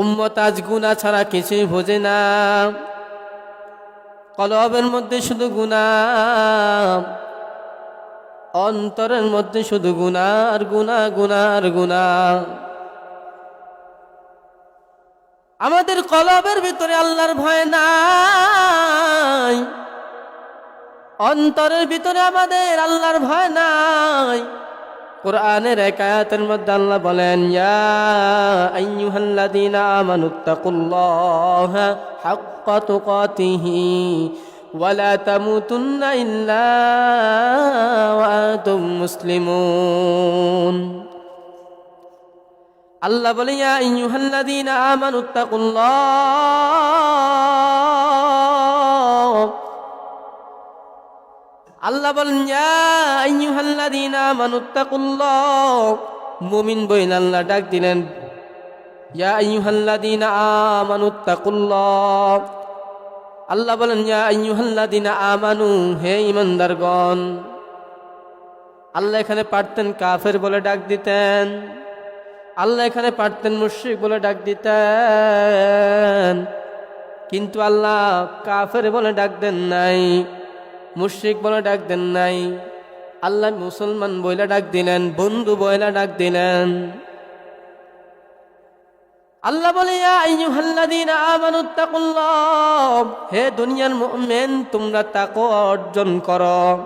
উম্মত আজ গুণা ছাড়া কিছুই বোঝে না। কলবের মধ্যে শুধু গুণা অন্তরের মধ্যে শুধু গুণা আর গুণা গুণা আর গুণা আমাদের কলবের ভিতরে আল্লাহর ভয় নাই। অন্তরের ভিতরে আমাদের আল্লাহর ভয় নাই। কোরআনের এক আয়াতের মধ্যে আল্লাহ বলেন, ইয়া আইয়ুহাল্লাযীনা আমানুত্তাকুল্লাহা হাক্কা তুকাতিহি তামুতুন্না ইল্লা ওয়া আনতুম মুসলিমুন। আল্লাহ বলে, ইয়া আইয়ুহাল্লাযীনা আমানুত্তাকুল্লাহ আল্লাহ বলেন মুমিন বইন আল্লাহ ডাক দিলেন, ইয়া আইয়ুহাল্লাযীনা আমানুত্তাকুল্লাহ আল্লাহ বলেন, ইয়া আইয়ুহাল্লাযীনা আমানু, হে ঈমানদারগণ আল্লাহ এখানে পারতেন কাফের বলে ডাক দিতেন, আল্লাহ এখানে পারতেন মুশরিক বলে ডাক দিতেন, কিন্তু আল্লাহ কাফের বলে ডাক দেন নাই। মুশরিক বলে ডাক দেন নাই। আল্লাহ মুসলমান বইলা ডাক দিলেন, বন্ধু বইলা ডাক দিলেন। আল্লাহ বলে হে দুনিয়ার মুমিন, তোমরা তাকওয়া অর্জন করো।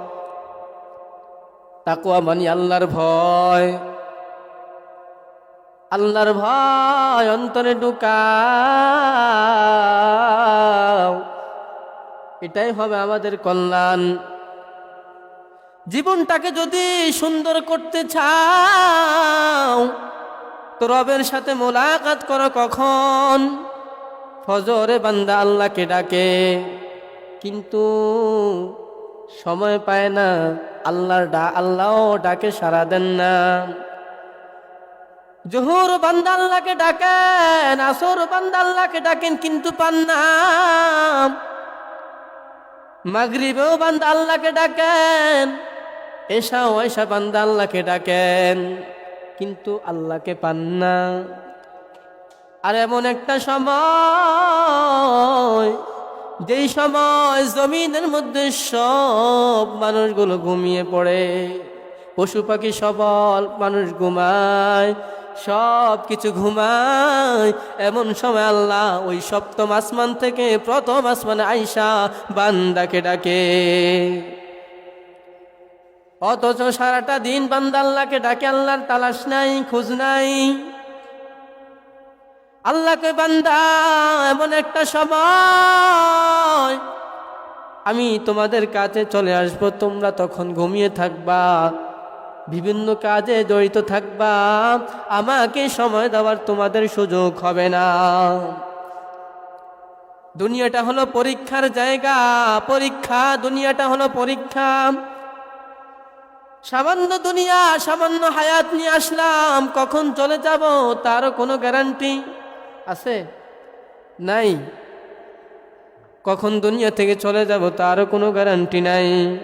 তাকওয়া মানে আল্লাহর ভয়। আল্লাহর ভয় অন্তরে ঢুকাও। এটাই হবে আমাদের কল্যাণ। জীবনটাকে যদি সুন্দর করতে চাও, তো রবের সাথে মোলাকাত করো কখন? ফজরে বান্দা আল্লাহকে ডাকে, কিন্তু সময় পায় না, আল্লাহর ডা আল্লাহ ডাকে সারা দেন না। জোহর বান্দা আল্লাহকে ডাকেন, আসর বান্দা আল্লাহকে ডাকেন, কিন্তু পান না। মাগরিবেও বান্দা আল্লাহকে ডাকেন এসা বান্দা আল্লাহকে ডাকেন, কিন্তু আল্লাহকে পান না। আর এমন একটা সময়, যেই সময় জমিনের মধ্যে সব মানুষগুলো ঘুমিয়ে পড়ে, পশু পাখি সবল মানুষ ঘুমায় সব কিছু ঘুমায়। এমন সময় আল্লাহ ওই সপ্তম আসমান থেকে প্রথম আসমানে আইসা বান্দাকে ডাকে। অথচ সারাটা দিন বান্দা আল্লাহকে ডাকে, আল্লাহর তালাশ নাই, খোঁজ নাই। আল্লাহকে বান্দা, এমন একটা সময় আমি তোমাদের কাছে চলে আসব, তোমরা তখন ঘুমিয়ে থাকবা। বিভিন্ন কাজে জড়িত থাকবা, আমাকে সময় দেওয়ার তোমাদের সুযোগ হবে না। দুনিয়াটা হলো পরীক্ষার জায়গা, পরীক্ষা, দুনিয়াটা হলো পরীক্ষা। সামান্য দুনিয়া, সামান্য হায়াত নিয়ে আসলাম, কখন চলে যাব তারও কোনো গ্যারান্টি আছে? নাই। কখন দুনিয়া থেকে চলে যাব তারও কোনো গ্যারান্টি নাই।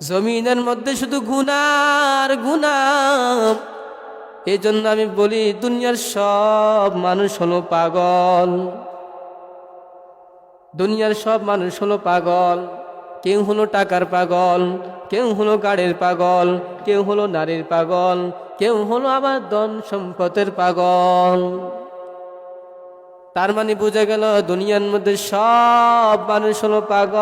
জমিনের মধ্যে শুধু গুনার গুনা এই জন্য আমি বলি, দুনিয়ার সব মানুষ হলো পাগল। দুনিয়ার সব মানুষ হলো পাগল। কেউ হলো টাকার পাগল, কেউ হলো গাড়ির পাগল, কেউ হলো নারীর পাগল, কেউ হলো আবার ধন সম্পদের পাগল। তার মানে বোঝা গেল, দুনিয়ার মধ্যে সব মানুষ হলো পাগল।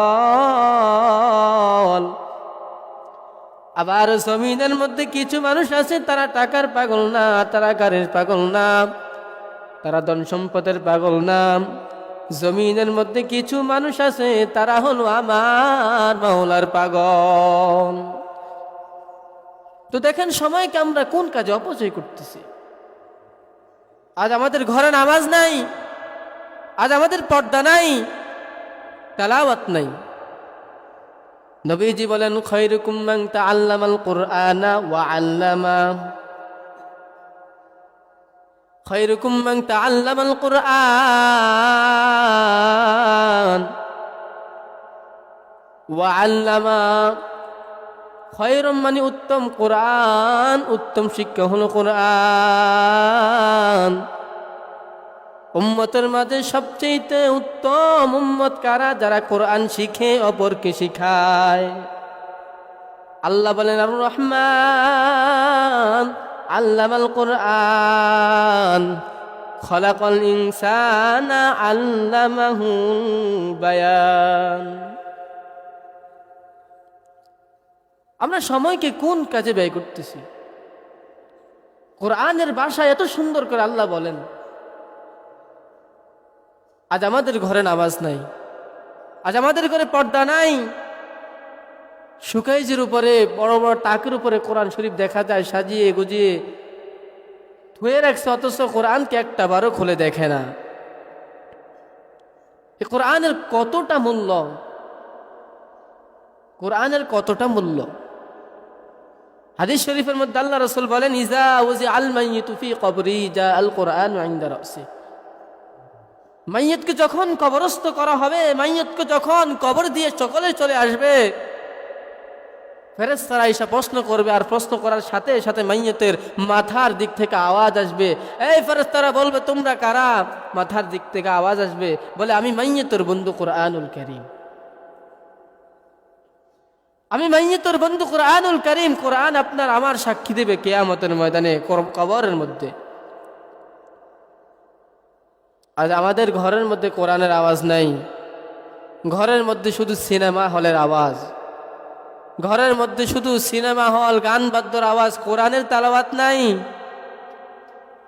আবার জমিনের মধ্যে কিছু মানুষ আছে, তারা টাকার পাগল না, তারা গাড়ির পাগল না, তারা ধন সম্পদের পাগল না। জমিনের মধ্যে কিছু মানুষ আছে, তারা হলো আমার মাওলার পাগল। তো দেখেন সময়কে আমরা কোন কাজে অপচয় করতেছি। আজ আমাদের ঘরে নামাজ নাই, আজ আমাদের পর্দা নাই, তালাওয়াত নাই। নবীজি বলেন, খৈরুকুম মান তাআল্লামাল কুরআনা ওয়া আল্লামা। খৈরুকুম মান তাআল্লামাল কুরআন ওয়া আল্লামা। খৈরম মানে উত্তম কোরআন, উত্তম শিক্ষা হলো কোরআন। উম্মতের মাঝে সবচেয়ে উত্তম উম্মত কারা? যারা কোরআন শিখে অপরকে শিখায়। আল্লাহ বলেন আর রহমান, আল্লামাল কোরআন, খলাকল ইনসানা আল্লামাহু বায়ান। আমরা সময়কে কোন কাজে ব্যয় করতেছি? কোরআনের ভাষা এত সুন্দর করে আল্লাহ বলেন আজ আমাদের ঘরে নামাজ নাই। আজ আমাদের ঘরে পর্দা নাই। সুকাইজের উপরে, বড় বড় টাকের উপরে কোরআন শরীফ দেখা যায়, সাজিয়ে গুজিয়ে। ধুয়ে রাখছে, অথচ কোরআনকে একটা বারও খুলে দেখে না। এ কোরআনের কতটা মূল্য? কোরআনের কতটা মূল্য? হাদিস শরীফের মধ্যে আল্লাহ রসুল বলেন ইজা ওজি আল মাইয়িতুফি কবরি যা আল কোরআন আইন্দা রসে মাইয়তকে যখন কবরস্থ করা হবে, মাইয়তকে যখন কবর দিয়ে সকলে চলে আসবে ফেরেস্তারা এসে প্রশ্ন করবে আর প্রশ্ন করার সাথে সাথে মাইয়তের মাথার দিক থেকে আওয়াজ আসবে। এই ফেরেস্তারা বলবে, তোমরা কারা? মাথার দিক থেকে আওয়াজ আসবে, বলে, আমি মাইয়তের বন্ধু কোরআনুল করিম। আমি মাইয়তর বন্ধু কোরআনুল করিম, কোরআন আপনার আমার সাক্ষী দেবে কেয়ামতের ময়দানে, কবরের মধ্যে। আজ আমাদের ঘরের মধ্যে কোরআনের আওয়াজ নাই। ঘরের মধ্যে শুধু সিনেমা হলের আওয়াজ। ঘরের মধ্যে শুধু সিনেমা হল, গান বাদ্যর আওয়াজ, কোরআনের তালাবাত নাই।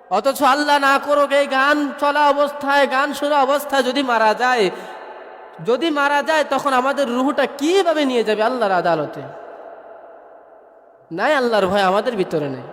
অথচ আল্লাহ না করুক এই গান চলা অবস্থায়, গান শোনা অবস্থায় যদি মারা যায়, যদি মারা যায় তখন আমাদের রুহুটা কীভাবে নিয়ে যাবে আল্লাহর আদালতে? নাই আল্লাহর ভয় আমাদের ভিতরে নেই।